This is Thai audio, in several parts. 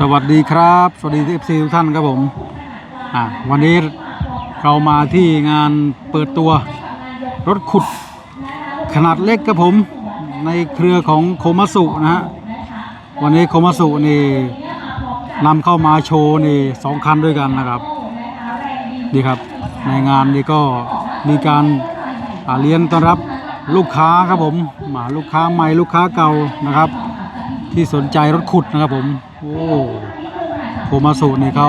สวัสดีครับ สวัสดีเอฟซีทุกท่านครับผมอะวันนี้เรามาที่งานเปิดตัวรถขุดขนาดเล็กครับผมในเครือของโคมัสุนะฮะวันนี้โคมัสุนี่นำเข้ามาโชว์นี่สองคันด้วยกันนะครับดีครับในงานนี้ก็มีการาเลี้ยงต้อนรับลูกค้าครับผมมาลูกค้าใหม่ลูกค้าเก่านะครับ ที่สนใจรถขุดนะครับผม โอ้โคมาสุนี่เขา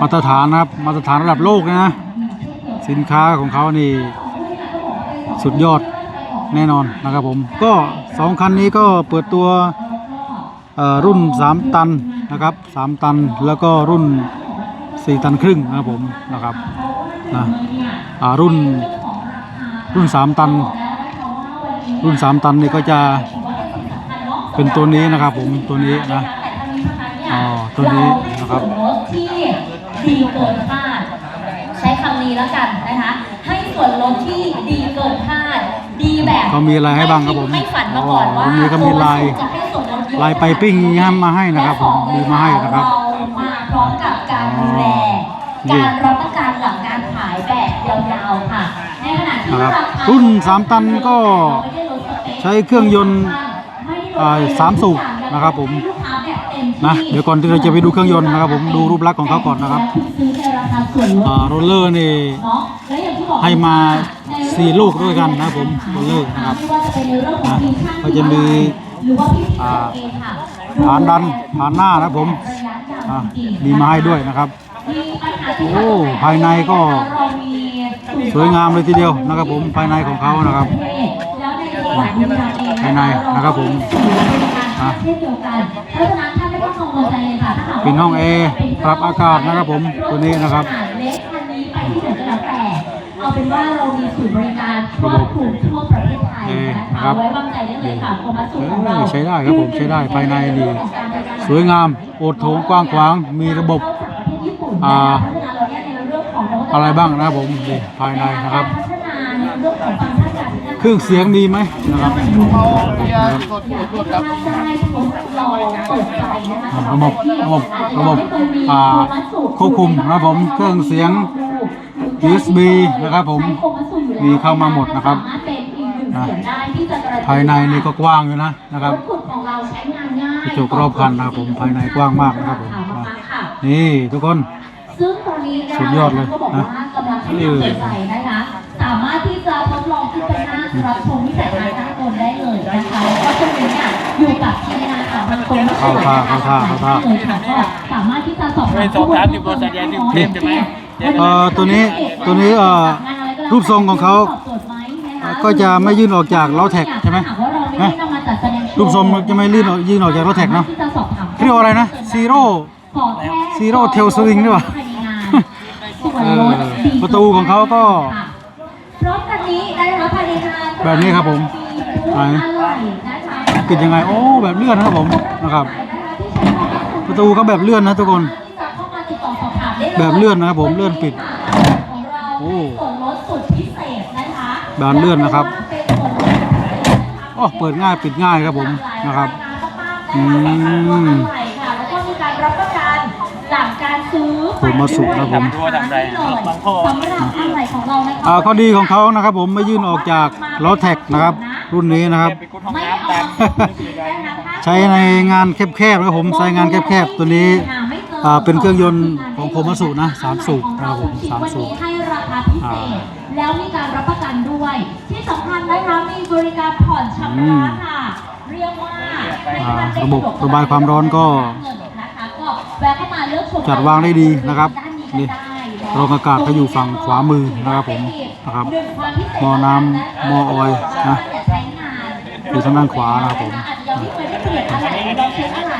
มาตรฐานนะครับ มาตรฐานระดับโลกนะ สินค้าของเขานี่ สุดยอดแน่นอนนะครับผม ก็สองคันนี้ก็เปิดตัวรุ่น 3 ตันนะครับ 3 ตันแล้วก็รุ่น 4 ตันครึ่งนะครับผมนะครับนะรุ่นรุ่น 3 ตัน รุ่น 3 ตันนี่ก็จะ เป็นตัวนี้นะครับผมตัวนี้นะอ๋อตัวนี้นะครับส่วนลดที่ดีเกินคาดใช้คำนี้แล้วกันนะคะให้ส่วนลดที่ดีเกินคาดดีแบบก็มีอะไรให้บ้างครับผมไม่ฝันมาก่อนว่าอ๋อมีก็มีลายจะให้ส่วนลดเยอะลายไปปิ้งย้ำมาให้นะครับผมมีมาให้นะครับเรามาพร้อมกับการดูแลนี่การรับประกันหลังการขายแบบยาวๆค่ะในขณะที่นะครับราคารุ่น 3 ตันก็ใช้เครื่องยนต์อ่า สามสูบนะครับผมนะเดี๋ยวก่อนที่เราจะไปดูเครื่องยนต์นะครับผมดูรูปลักษณ์ของเขาก่อนนะครับอ่าโรลเลอร์นี่ให้มาสี่ลูกด้วยกันนะครับผมโรลเลอร์นะครับเขางก็จะมีฐานดันฐานหน้านะครับผมมีมาให้ด้วยนะครับโอ้ภายในก็สวยงามเลยทีเดียวนะครับผมภายในของเขานะครับ ภายในนะครับผมอะเช่นเดียวกันเพราะฉะนั้นท่านไม่ต้องกังวลใจเลยค่ะถ้าหากว่าเป็นห้องแอร์ปรับอากาศนะครับผมตัวนี้นะครับขนาดเล็กคันนี้ไปที่ไหนก็แล้วแต่เอาเป็นว่าเรามีศูนย์บริการครอบคลุมทั่วประเทศไทยเออนะนะครัคะบไว้วางใจได้เลยค่ะโคมัสสุของเราเออใช้ได้ครับผมใช้ได้ภายในดีสวยงามโอดโถงกว้างขวางมีระบบอ่าอะไรบ้างนะครับผมนี่ภายในนะครับ เครื่องเสียงดีไหมนะครับระบบระบบระบบอ่าควบคุมนะครับผมเครื่องเสียง USB นะครับผมมีเข้ามาหมดนะครับนะภายในนี่ก็กว้างอยู่นะนะครับกระจกรอบคันนะครับผมภายในกว้างมากนะครับผมนะนี่ทุกคนซึ่งตอนนี้นะคะสุดยอดเลยก็บอกว่ากำลังให้ความสนใจน รับชมวิสัยทัศน์ด้านบนได้เลยนะคะแล้วก็ช่วงนี้เนี่ยอยู่กับทีมงานของทางกรมเข้าท่าเข้าท่าเข้าท่าเลยค่ะก็สามารถที่จะสอบถามไม่สอบถามที่บริษัทใหญ่ที่กรุงเทพใช่ไหมเอ่อตัวนี้ตัวนี้เอ่อรูปทรงของเขาก็จะไม่ยื่นออกจากล้อแท็กใช่ไหมนะรูปทรงจะไม่ลื่นออกยื่นออกจากล้อแท็กเนาะเรียกว่าอะไรนะซีโร่ Zero Tail Swing ด้วยวะประตูของเขาก็พร้อมกันนี้ แบบนี้ครับผมปิดยังไง โอ้ แบบเลื่อนนะครับผมนะครับ ประตูเขาแบบเลื่อนนะทุกคน แบบเลื่อนนะครับผมเลื่อนปิด โอ้ส่วนลดสุดพิเศษนะคะบานเลื่อนนะครับโอ้เปิดง่ายปิดง่ายครับผมนะครับ อืมการรับประกันหลังการซื้อ ผ มมาสุนะครับผม ทำทั่วทำไรอะบางข้อ สำหรับอะไรของเรานะคะอ่าข้อดีของเขานะครับผมไม่ยื่นออกจากล้อแท็กนะครับ รุ่นนี้นะครับ ไปกุดห้องน้ำตามใช้ในงานแคบๆนะครับผมใช้งานแคบๆตัวนี้ อ่าเป็นเครื่องยนต์ของโคมัสุนะสามสูบนะครับผมสามสูบให้ราคาพิเศษ แล้วมีการรับประกันด้วย ที่สำคัญนะคะมีบริการผ่อนชำระค่ะ เรียกว่าอ่าระบบระบายความร้อนก็นะคะก็แวะเข้ามาเลือกชม จัดวางได้ดีนะครับด้านี่ก็ได้รองอากาศก็อยู่ฝั่งขวามือนะครับผมนะครับหม้อน้ำหม้อออยล์นะอยู่ทางด้านขวานะครับผมอาจจะยังไม่เคยได้เปลี่ยนอะไรลองเช็คอะไร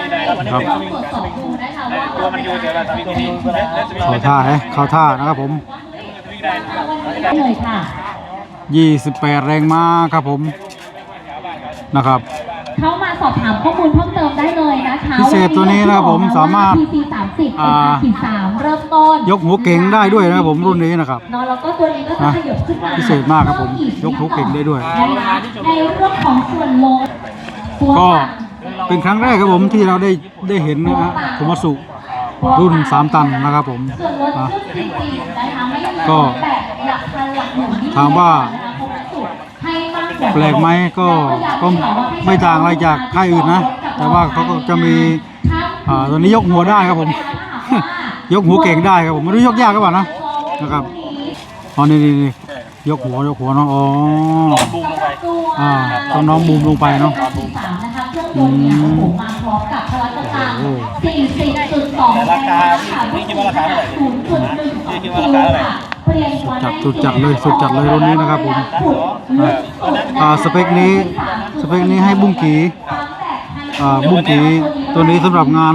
ยังไงครับลองตรวจสอบดูนะคะว่าตัวมันอยู่เดี๋ยวเราจะมีตัวนี้แล้วจะมีเข้าท่าฮะเข้าท่านะครับผมเลยค่ะ28แรงม้าครับผมนะครับ เข้ามาสอบถามข้อมูลเพิ่มเติมได้เลยนะคะพิเศษตัวนี้นะครับผมสามารถพีสามสิบอ่า ขีดสามเริ่มต้นยกหัวเก่งได้ด้วยนะครับผมรุ่นนี้นะครับ เนอะแล้วก็ตัวนี้ก็จะนะขยับขึ้นมาพิเศษมากครับผมยกหัวเก่งได้ด้วย นะคะในเรื่องของส่วนลดก็เป็นครั้งแรกครับผมที่เราได้ได้เห็นนะฮะโทมัสุรุ่น 3 ตันนะครับผมส่วนลดอะจริงๆนะคะไม่ได้ก็แบบหลักพันหลักหมื่นที่ถามว่าให้มากกว่า แปลกไหมก็ก็ไม่ต่างอะไรจากค่ายอื่นนะ แต่ว่าเขาก็จะมีอ่าตัวนี้ยกหัวได้ครับผม ยกหัวเก่งได้ครับผมไม่รู้ยกยากก็บ่านะนะครับอ๋อนี่นี่นี่ยกหัวยกหัวเนาะอ๋อนอนบูมลงไปอ่าต้องน้องบูมลงไปเนาะสามนะคะเครื่องบนเนี่ยโอ้โหมาพร้อมกับพลังกำลังโอ้โห40.2แต่ราคาพี่พี่คิดว่าราคาเท่าไหร่พี่คิดว่าราคาเท่าไหร่ จัดสุดจัดเลยสุดจัดเลยรุ่นนี้นะครับผมอ่าอ่าสเปคนี้สเปคนี้ให้บุ้งกีอ่าบุ้งกีตัวนี้สำหรับงาน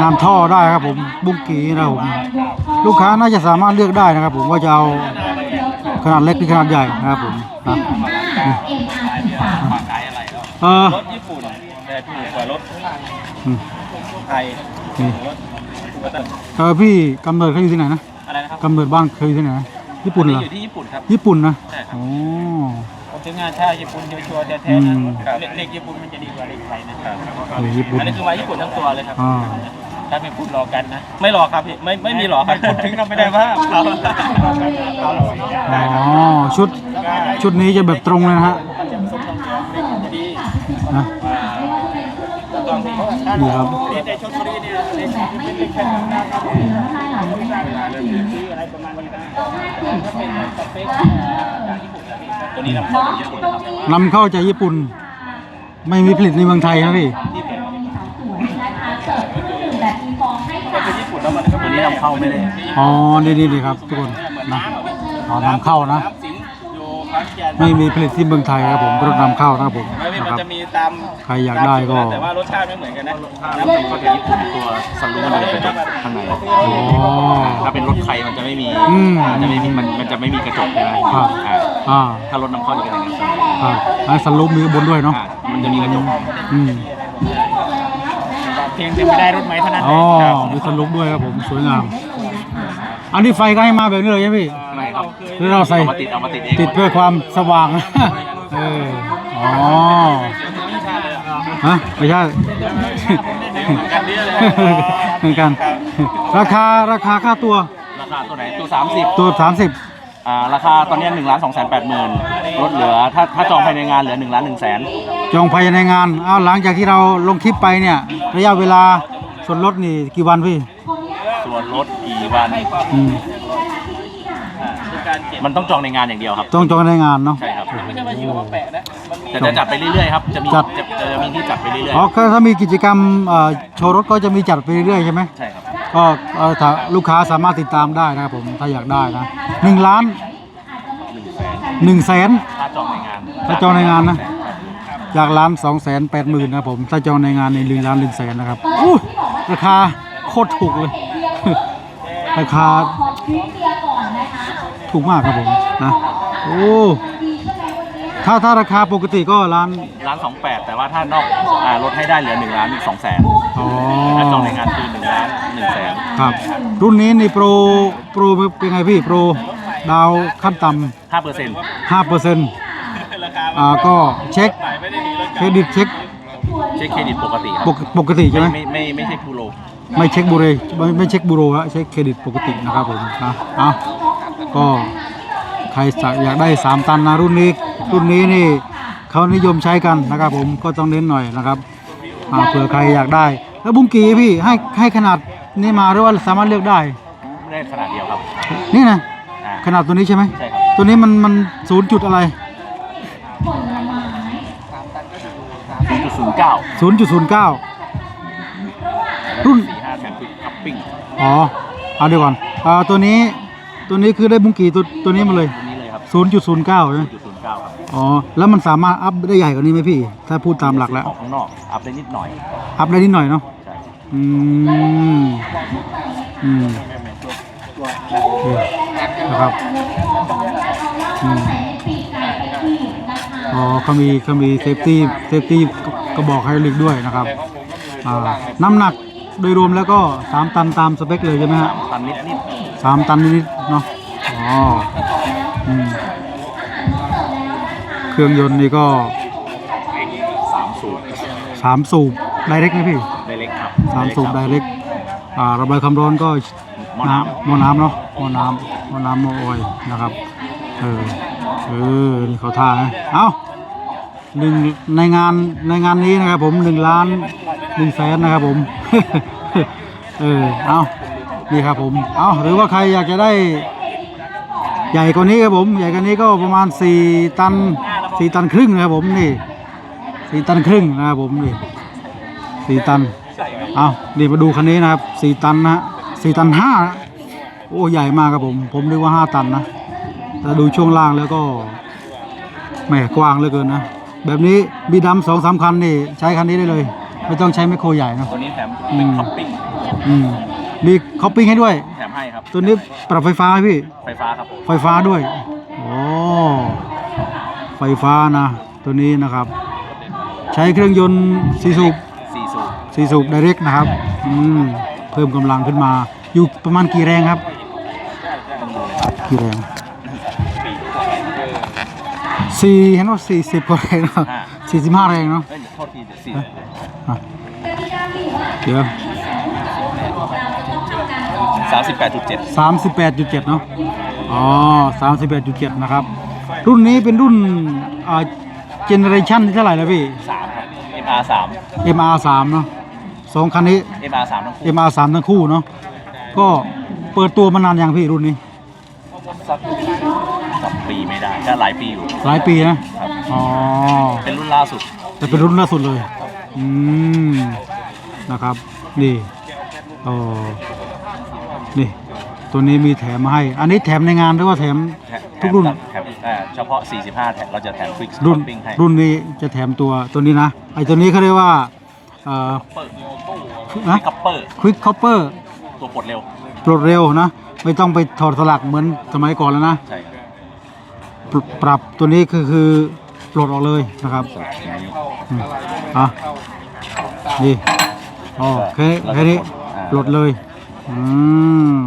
งานท่อได้ครับผมบุ้งกีนะครับผมลูกค้าน่าจะสามารถเลือกได้นะครับ ผมว่าจะเอาขนาดเล็กหรือขนาดใหญ่นะครับผมครับ45ขายอะไรแล้วเออรถญี่ปุ่นแต่ถูกกว่ารถอืมไทยนี่รถรถเออพี่กำเนิดเขาอยู่ที่ไหนนะ อะไรนะครับกำเนิดบ้านเคยอยู่ที่ไหนนะญี่ปุ่นเหรอ อยู่ที่ญี่ปุ่นครับ ญี่ปุ่นนะ ใช่ครับ โอ้ ผมซื้องานชาติญี่ปุ่นชัวร์ๆแท้ๆนะเหล็กญี่ปุ่นมันจะดีกว่าเหล็กไทยนะครับเออญี่ปุ่น อันนี้คือไม้ญี่ปุ่นทั้งตัวเลยครับ อ่า ถ้าเป็นพูดหลอกกันนะ ไม่หลอกครับพี่ไม่ไม่มีหลอกครับพูดถึงเราไม่ได้ว่าเราอ๋อ ชุด ชุดนี้จะแบบตรงเลยนะฮะนะ นี่ครับในชนบุรีเนี่ยแบบไม่มีฟองนะคะก็ถือว่าให้หลายไม่ได้สีอะไรประมาณนี้นะต้องให้สีนตัวนี้เราเนาะญี่ปุ่นตรงครับนี้นำเข้าจากญี่ปุ่น ไม่มีผลิตในเมืองไทยคร์ฟเครื่องดื่มแบบมีฟองให้สาวญี่ปุ่นแล้วมันก็ตัวนี้นำเข้าไม่ได้อ๋อนี่นี่นี่ครับทุกคนนะอ๋อนำเข้านะ ไม่มีผลิตที่เมืองไทยครับผมรถนำเข้านะครับผมไม่มีนะมันครับ จะมีตามใครอยากได้ก็ แต่ว่ารสชาติไม่เหมือนกันนะน้ำสิงก็จะญี่ปุ่นตัวสันลูมันจะเป็นข้างในอ๋อ ถ้าเป็นรถไทยมันจะไม่มีอืมมันจะไม่มีมันมันจะไม่มีกระจกใช่ไหมครับ อ่าอ่าถ้ารถนำเข้าจะเป็นอย่างนั้นครับไอ้สันลุมมีบนด้วยเนาะอ่ามันจะมีกระจก อืมเพียงแต่ไม่ได้รถไหมเท่านั้นอ๋อครับมีสันลุมด้วยครับผมสวยงาม อันนี้ไฟก็ให้มาแบบนี้เลยใช่ไหมพี่ไม่ครับหรือเราใส่เอามาติดเอามาติดเองติดเพื่อความสว่างเอออ๋อฮะไม่ใช่กันเยอะเลยเหมือนกัน ราคาราคาค่าตัวราคาตัวไหนตัวสามสิบตัว 30 อ่าราคาตอนนี้หนึ่งล้านสองแสนแปดหมื่นลดเหลือถ้าถ้าจองภายในงานเหลือหนึ่งล้านหนึ่งแสนจองภายในงานอ้าวหลังจากที่เราลงคลิปไปเนี่ย ระยะเวลาส่วนลดนี่กี่วันพี่ส่ วนลดกี่วันอืมมันต้องจองในงานอย่างเดียวครับ ต้องจองในงานเนาะ ใช่ครับแต่จะจัดไปเรื่อยๆครับ จะมีจัดจะจะมีที่จัดไปเรื่อยอ๋อก็ถ้ามีกิจกรรมเอ่อโชว์รถก็จะมีจัดไปเรื่อยๆใช่ไหมๆ ใช่ครับ ก็เอ่อถ้าลูกค้าสามารถติดตามได้นะครับผมถ้าอยากได้นะหนึ่งล้านหนึ่งแสน ถ้าจองในงานถ้าจองในงานนะ จากล้านสองแสนแปดหมื่นนะครับผมถ้าจองในงานในหนึ่งล้านหนึ่งแสนนะครับอู้ราคาโคตรถูกเลย ราคาขอคิ้วเบียร์ก่อนนะคะถูกมากครับผมนะโอ้ดีใช่ไหมวันนี้ถ้าถ้าราคาปกติก็ล้านล้านสองแปดแต่ว่าถ้านอกอ่าลดให้ได้เหลือหนึ่งล้านสองแสนอ๋อถ้าจองในงานคือหนึ่งล้านหนึ่งแสนครับ รุ่นนี้นี่โปรโปรเป็นไงพี่โปรดาวขั้นต่ห้าเปอร์เซ็นต์ำห้าเปอร์เซ็นต์อ่าก็เช็คเครดิตเช็คเช็คเครดิตปกติครับปกปกติใช่ไหมไม่ไม่ไม่ไม่ใช่คูโร ไม่เช็คบูเรไม่ไม่เช็คบูโรฮะเช็คเครดิตปกตินะครับผมนะเอาก็ใครอยากได้ 3 ตันนะรุ่นนี้รุ่นนี้นี่เขานิยมใช้กันนะครับผมก็ต้องเน้นหน่อยนะครับอ่าเผื่อใครอยากได้ แล้วบุ้งกีพี่ให้ให้ขนาดนี้มาหรือว่าสามารถเลือกได้ไม่ได้ขนาดเดียวครับ นี่นะอ่าขนาดตัวนี้ใช่ไหมใช่ครับ ตัวนี้มันมันศูนย์จุดอะไรผลไม้จุดศูนย์เก้าศูนย์จุดศูนย์เก้ารุ่น อ๋อ เอาเดี๋ยวก่อนอ่าตัวนี้ ตัวนี้คือได้บุ้งกีตัวตัวนี้มาเลย ตัวนี้เลยครับศูนย์จุดศูนย์เก้าใช่ไหมจุดศูนย์เก้าครับอ๋อ แล้วมันสามารถอัพได้ใหญ่กว่านี้ไหมพี่ ถ้าพูดตามหลักแล้ว ออกข้างนอก อัพได้นิดหน่อย อัพได้นิดหน่อยเนาะ ใช่ อืม อืมโอเคนะครับ อืมปีกไก่ไปอีกนะคะอ๋อเขามีเขามีเซฟตี้ เซฟตี้กระบอกไฮดรอลิกด้วยนะครับ อ่า น้ำหนัก โดยรวมแล้วก็3ตันตามสเปคเลยใช่ไหมฮะตันนิดนิดสามตันนิดๆเนาะอ๋ออืมเครื่องยนต์นี่ก็สามสูบสามสูบไดเรกไหมพี่ไดเล็กครับสามสูบไดเรกอ่าระบายความร้อนก็หม้อน้หม้อน้ำเนาะหม้อน้ำหม้อน้ำหม้อออยล์นะครับเออเออนี่เขาท่านะเอ้าหนึ่งในงานในงานนี้นะครับผมหนึ่งล้าน หนึ่งแสนนะครับผม เออ เอานี่ครับผม เอาหรือว่าใครอยากจะได้ ใหญ่กว่านี้ครับผม ใหญ่กว่านี้ก็ประมาณ4ตัน4ตันครึ่งนะครับผมนี่4ตันครึ่งนะครับผมนี่4ตัน เอานี่มาดูคันนี้นะครับ4ตันนะฮะ4ตัน5นะโอ้ใหญ่มากครับผม ผมนึกว่า5ตันนะ แต่ดูช่วงล่างแล้วก็แหมกว้างเหลือเกินนะ แบบนี้มีดำสองสามคันนี่ใช้คันนี้ได้เลย ไม่ต้องใช้แมคโครใหญ่นะำตัวนี้แถมเป็นคัพปิ้งอืมมีคอปปิ้งให้ด้วย แถมให้ครับตัวนี้ปรับไฟฟ้าไหมพี่ ไฟฟ้าครับผมไฟฟ้าด้วย โอ้ ไฟฟ้านะ ตัวนี้นะครับ ใช้เครื่องยนต์สีสูบสี่สูบสีสูบไดเรกนะครับ อืม เพิ่มกำลังขึ้นมา อยู่ประมาณกี่แรงครับ กี่แรงสี่เห็นว่าสี่สิบกว่าแรงเนาะสี่สิบห้าแรงเนาะ เอ้ยโทษทีสี่อะ เดี๋ยวสามสิบแปดจุดเจ็ดสามสิบแปดจุดเจ็ดเนาะอ๋อสามสิบแปดจุดเจ็ดนะครับ รุ่นนี้เป็นรุ่นอ่าเจเนอเรชันที่เท่าไหร่แล้วพี่สามครับ MR สาม MR สามเนาะสองคันนี้ MR สามทั้งคู่ MR สามทั้งคู่เนาะก็เปิดตัวมานานยังพี่รุ่นนี้สักสองปีไม่ได้ก็หลายปีอยู่หลายปีนะครับอ๋อเป็นรุ่นล่าสุดแต่เป็นรุ่นล่าสุดเลย อืมนะครับ นี่อ๋อนี่ ตัวนี้มีแถมมาให้ อันนี้แถมในงานหรือว่าแถม แถมทุกรุ่น แถมเอ่อเฉพาะ 45 แถมเราจะแถมควิกรุ่นปิ้งให้รุ่นนี้จะแถมตัวตัวนี้นะไอตัวนี้เขาเรียกว่าเอ่อ เปิดนะ คัพเปอร์ Quick Copper ตัวปลดเร็ว ปลดเร็วนะ ไม่ต้องไปถอดสลักเหมือนสมัยก่อนแล้วนะใช่ครับปรปรับตัวนี้คือคือปลดออกเลยนะครับสำหรับทีนี้อืม อะนี่อ๋อแค่แค่นี้ปลดเลยอืม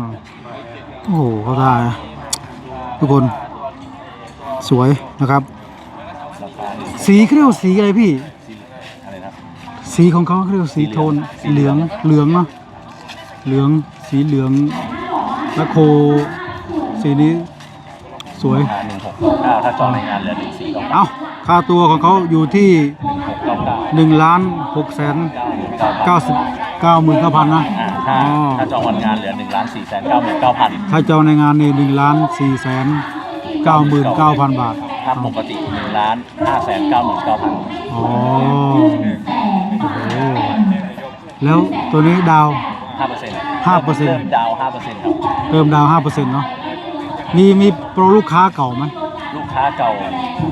โอ้โหเขาได้นะทุกคน สวยนะครับราคานี่สีเขาเรียกว่าสีอะไรพี่ สีอะไรนะสีของเขาเขาเรียกว่าสีโทนสีเหลืเหลือองงเหลืองเนาะเหลืองสีเหลืองและโค สีนี้สวยราคาหนึ่งหกเก้าถ้าจองในงานเหลือหนึ่งสี่เก้าเอ้าค่าตัวของเขาอยู่ที่หกเก้าเก้า หนึ่งล้านหกแสนเก้าเก้าสิบเก้าหมื่นเก้าพันนะ อ่าถ้าอ๋อ ถ้าจองวันงานเหลือหนึ่งล้านสี่แสนเก้าหมื่นเก้าพันถ้าจองในงานนี่หนึ่งล้านสี่แสนเก้าหมื่นเก้าพันบาทถ้าปกติหนึ่งล้านห้าแสนเก้าหมื่นเก้าพันอ๋อโอ้โหแล้วตัวนี้ดาว ห้าเปอร์เซ็นต์5%เริ่มดาวห้าเปอร์เซ็นต์ครับเติมดาวห้าเปอร์เซ็นต์เนาะมีมีโปรลูกค้าเก่าไหมลูก ค้าเก่า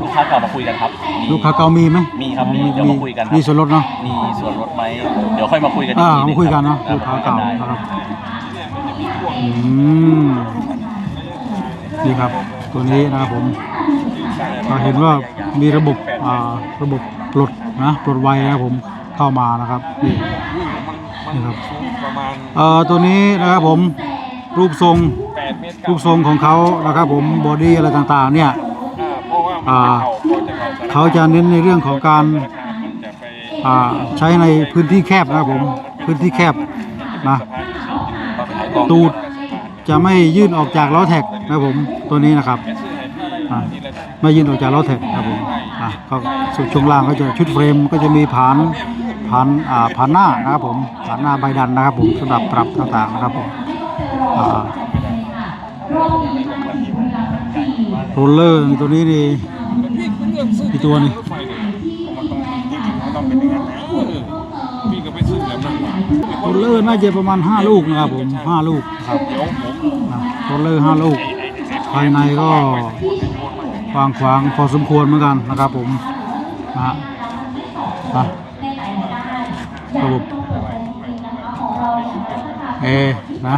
ลูกค้าเก่ามาคุยกันครับมีลูกค้าเก่ามีไหมมีครับมีเดี๋ยวมาคุยกันครับมีส่วนลดเนาะมีส่วนลดไหมเดี๋ยวค่อยมาคุยกันอีอ่ากทีหนึมางคุยกันเนาะรับลูกค้าเก่าได้นะครับอืมนี่ครับ ตัวนี้นะครับผมเราเห็นว่ามีระบบอ่าระบบปลดนะปลดไวนะครับผมเข้ามานะครับนี่นี่ครับเอ่อตัวนี้นะครับผมรูปทรงรูปทรงของเขานะครับผมบอดี้อะไรต่างๆเนี่ย อ่าเขาจะเน้นในเรื่องของการอ่าใช้ในพื้นที่แคบนะครับผมพื้นที่แคบนะตูดจะไม่ยื่นออกจากล้อแท็กนะผมตัวนี้นะครับไม่ยื่นออกจากล้อแท็กนะครับผมอ่าก็สุดช่วงล่างก็จะชุดเฟรมก็จะมีผานผานผานหน้านะครับผมผานหน้าใบดันนะครับผมสำหรับปรับต่างๆนะครับผมอ่า โรลเลอร์นี่ตัวนี้นี่กี่ตัวนี่พี่ก็ไปซื้อแบบนั้นมาโรลเลอร์น่าจะประมาณ 5 ลูกนะครับผม 5 ลูกครับเดี๋ยวผมนะโรลเลอร์ 5 ลูก ภายในก็กว้างขวางพอสมควรเหมือนกันนะครับผมนะฮะอะระบบเอนะ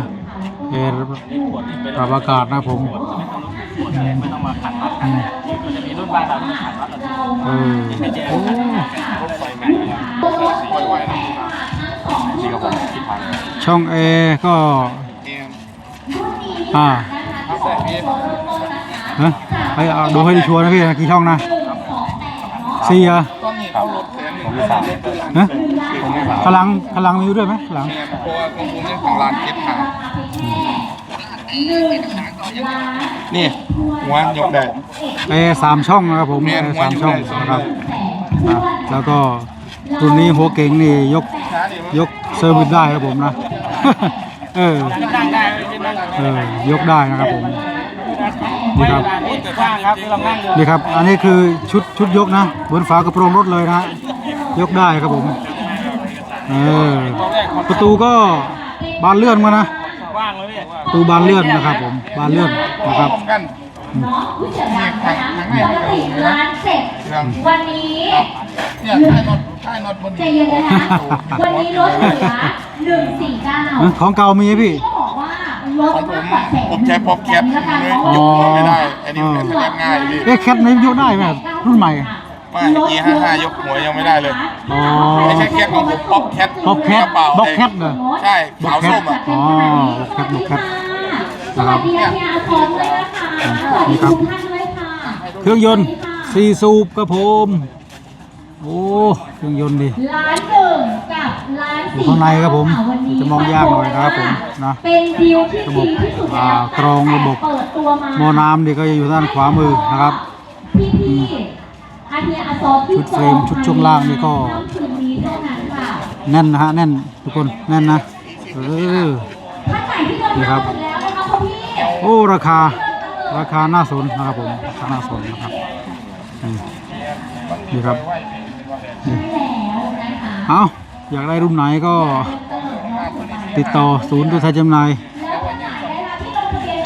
เอ ระบอากาศนะครับผมไม่ต้องมาขัดน็อตอืมมันจะมีรุ่นบ้านเราที่ขัดน็อตเราเออโอ้ที่เขาบอกที่พังช่องเอก็อ่าฮะให้เอาดูให้ชัวร์นะพี่นะกี่ช่องนะสี่เหรอครับรถแถของพี่สาวนะพลังพลังมีอยู่ด้วยไหมพลังเนี่ยเพราะว่าของผมเนี่ยของร้านเก็บหา หนึ่งล้านนี่หัวยกได้เอสามช่องนะครับผมแม่เอนสามหัช่วองอยู่ได้นะครับอะแล้วก็รุ่นนี้หัวเก่งนี่ยกยกเซอร์วิสได้ครับผมนะ เออนั่งได้ไม่นั่งเออยกได้นะครับผมนี่ครับนี่ข้างครับลองนั่งดูนี่ครับ อันนี้คือชุดชุดยกนะบนฝากระโปรงรถเลยนะฮะยกได้ครับผมเออประตูก็บานเลื่อนมานะ ว่างเลยพี่ประตูบานเลื่อนนะครับผมบานเลื่อนนะครับป้องกันเนาะผู้เชี่ยวชาญนะคะสี่ล้านเสร็จเรื่องวันนี้เนี่ยท้ายน็อตท้ายน็อตบนใจเย็นนะคะวันนี้ลดเหลือหนึ่งสี่เก้าเอ้ยของเก่ามีไหมพี่ก็บอกว่าลดของผมมากกว่าแสนผมใช้ป๊อปแคปเลยยกหัวไม่ได้ อันนี้มันแทบง่ายพี่เอ๊ะแคทนี้ยกได้ไหมรุ่นใหม่ ไม่ E55 ยกหัวยังไม่ได้เลย อ๋อ ไม่ใช่แคทของผมป๊อปแคท ป๊อปแคทกระเป๋าบ็อกแคทเหรอ ใช่ขาวส้มอะ อ๋อแคปแคปสวัสดีอาจารย์พร้อมด้วยนะคะสวัสดีทุกท่านด้วยค่ะเครื่องยนต์สี่สูบครับผมโอ้เครื่องยนต์ดิล้านหนึ่งกับล้านอยู่สี่ข้างในครับผมวันนี้จะมองยากหน่อยนะครับผมนะเป็นดีลที่ระบบดีที่สุดอ่าแล้วกรองระบบ เปิดตัวมาหม้อน้ำนี่ก็จะอยู่ด้านขวามือนะครับ พี่พี่ๆอาเฮียอาซอที่ ชุดเฟรมชุดช่วงล่างนี่ก็แน่นนะฮะแน่นทุกคนแน่นนะเออท่านไหนที่มีครับโอ้ราคาราคาน่าสนนะครับผมราคาน่าสนนะครับนี่ครับนี่แล้วนะคะเอาอยากได้รุ่นไหนก็ติดต่อศูนย์ตัวแทนจำหน่าย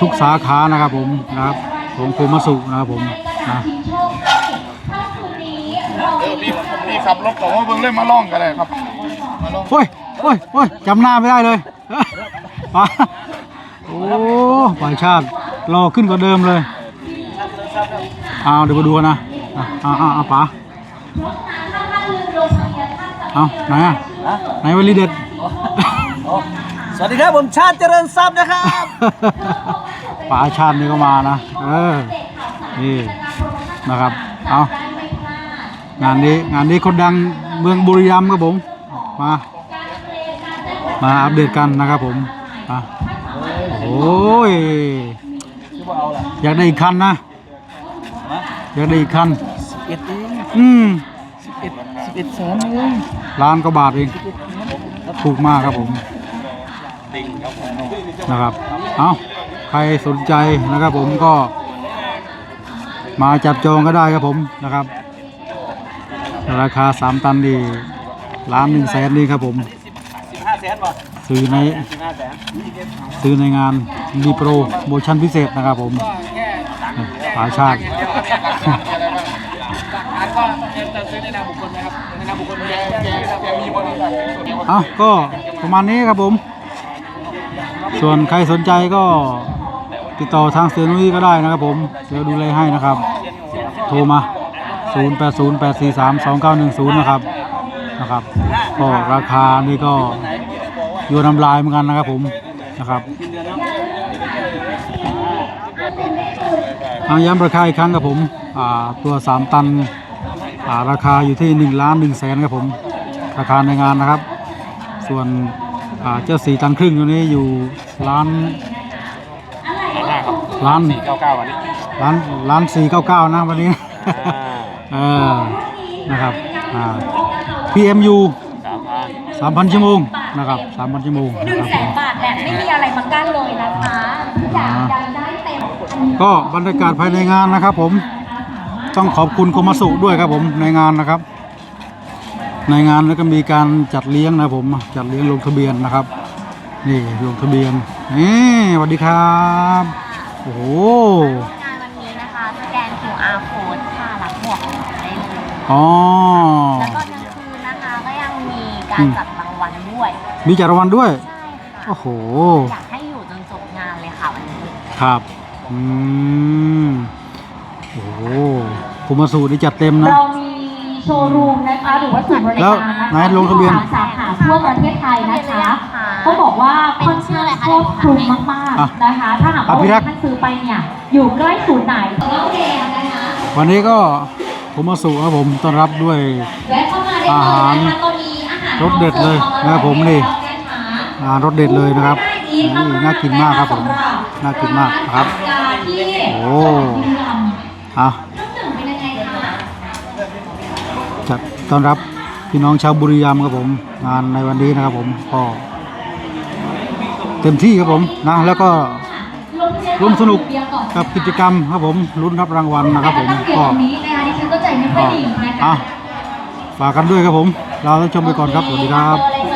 ทุกสาขานะครับผมนะครับของโคมาสุนะครับผมนะ ชิงโชคถ้าคืนนี้เรา เออพี่พี่ ขับรถของว่าเบิ่งเล่นมาล่องกันเลยครับ มาล่องโอ้ยโอ้ยโอ้ยจำหน้าไม่ได้เลยป๋าโอ้ป่ายชาติรอขึ้นกว่าเดิมเลยเอาเดี๋ยวมาดูกันนะอะเอ่าเอาป๋าถ้าท่านลืมลงทะเบียนท่านจะเอาไหนอะไหนวลีเด็ดสวัสดีครับผมชาติเจริญทรัพย์นะครับป๋าชาตินี่ก็มานะเออนี่นะครับเอา งานนี้งานนี้คนดังเมืองบุรีรัมย์ครับผมมามาอัปเดตกันนะครับผมอะโอ้ยอยากได้อีกคันนะอยากได้อีกคันเอ็ดเองอืมเอ็ดสิบเอ็ดแสนเองล้านกว่าบาทเองถูกมากครับผมนะครับเอาใครสนใจนะครับผมก็มาจับจองก็ได้ครับผมนะครับ ราคา 3 ตันดีล้านหนึ่งแสนนี่ครับผม สิบห้าแสนป่ะซื้อในสิบห้าแสนซื้อในงานดีโปรโมชั่นพิเศษนะครับผมหาชาติ อันก็จะซื้อในนามบุคคลไหมครับในนามบุคคลแกแกแกมีบริษัทเอาก็ประมาณนี้ครับผม ส่วนใครสนใจก็ติดต่อทางเซนุยก็ได้นะครับผม เดี๋ยวดูแลให้นะครับ โทรมา 0808432910 นะครับนะครับก็ราคานี่ก็อยู่นำลายเหมือนกันนะครับผมนะครับเอาย้ำราคาอีกครั้งครับผมอ่าตัว 3 ตันอ่าราคาอยู่ที่ 1 ล้าน1แสนครับผมราคาในงานนะครับ ส่วนอ่าเจ้าสี่ตันครึ่งตัวนี้อยู่ร้านร้านเก้าเก้าวันนี้ร้านร้านสี่เก้าเก้านะวันนี้เออนะครับอ่า PMU สามพัน3,000ชั่วโมงนะครับ3,000ชั่วโมงหนึ่นะงครับแสผมนบาทแบบไม่มีอะไรมากั้นเลยนะคะทุกอย่างยังได้เต็มอันนี้ก็บรรยากาศภายในงานนะครับผมต้องขอบคุณโคมาสุด้วยครับผมในงานนะครับ ในงานแล้วก็มีการจัดเลี้ยงนะครับผมจัดเลี้ยงลงทะเบียนนะครับ นี่ลงทะเบียนนี่สวัสดีครับโอ้โห อ๋อ แล้วก็กลางคืนนะคะก็ยังมีกาอืรม จัดรางวัลด้วย มีจัดรางวัลด้วย ใช่ค่ะ โอ้โห อยากให้อยู่จนจบงานเลยค่ะวันนี้ ครับ อืม โอ้โหผมมาสูตรนี่จัดเต็มนะ เรามีโชว์รูมนะคะหรือว่าศูนย์บริแล้วการนะคะไหนลงทะเบียน สาขาทั่วประเทศไทยนะคะต้องบอกว่าค่อนข้างครอบคลุมมากอะๆนะคะ ถ้าหากอะว่าพี่รักท่านซื้อไปเนี่ยอยู่ใกล้ศูนย์ไหนแล้วแดงนะคะวันนี้ก็ ผมมาสู่ครับผมต้อนรับด้วยแวะเข้ามาได้อาหารเลยนะคะตอนนี้อาหารรสเด็ดเลยนะครับผมนี่อาหารรสเด็ดเลยนะครับนี่น่ากินมากครับผมน่ากินมากนะครับการที่โอ้เอาเครื่องดื่มเป็นยังไงคะจัดต้อนรับพี่น้องชาวบุรีรัมย์ครับผมงานในวันนี้นะครับผมก็เต็มที่ครับผมนะแล้วก็ร่วมสนุกกับกิจกรรมครับผมลุ้นรับรางวัลนะครับผมก็ ก็นี้นะคะดิฉันก็ใจไม่ค่อยดีนะอะคะฝากกันด้วยครับผม เราต้องชมไปก่อนครับ สวัสดีครับ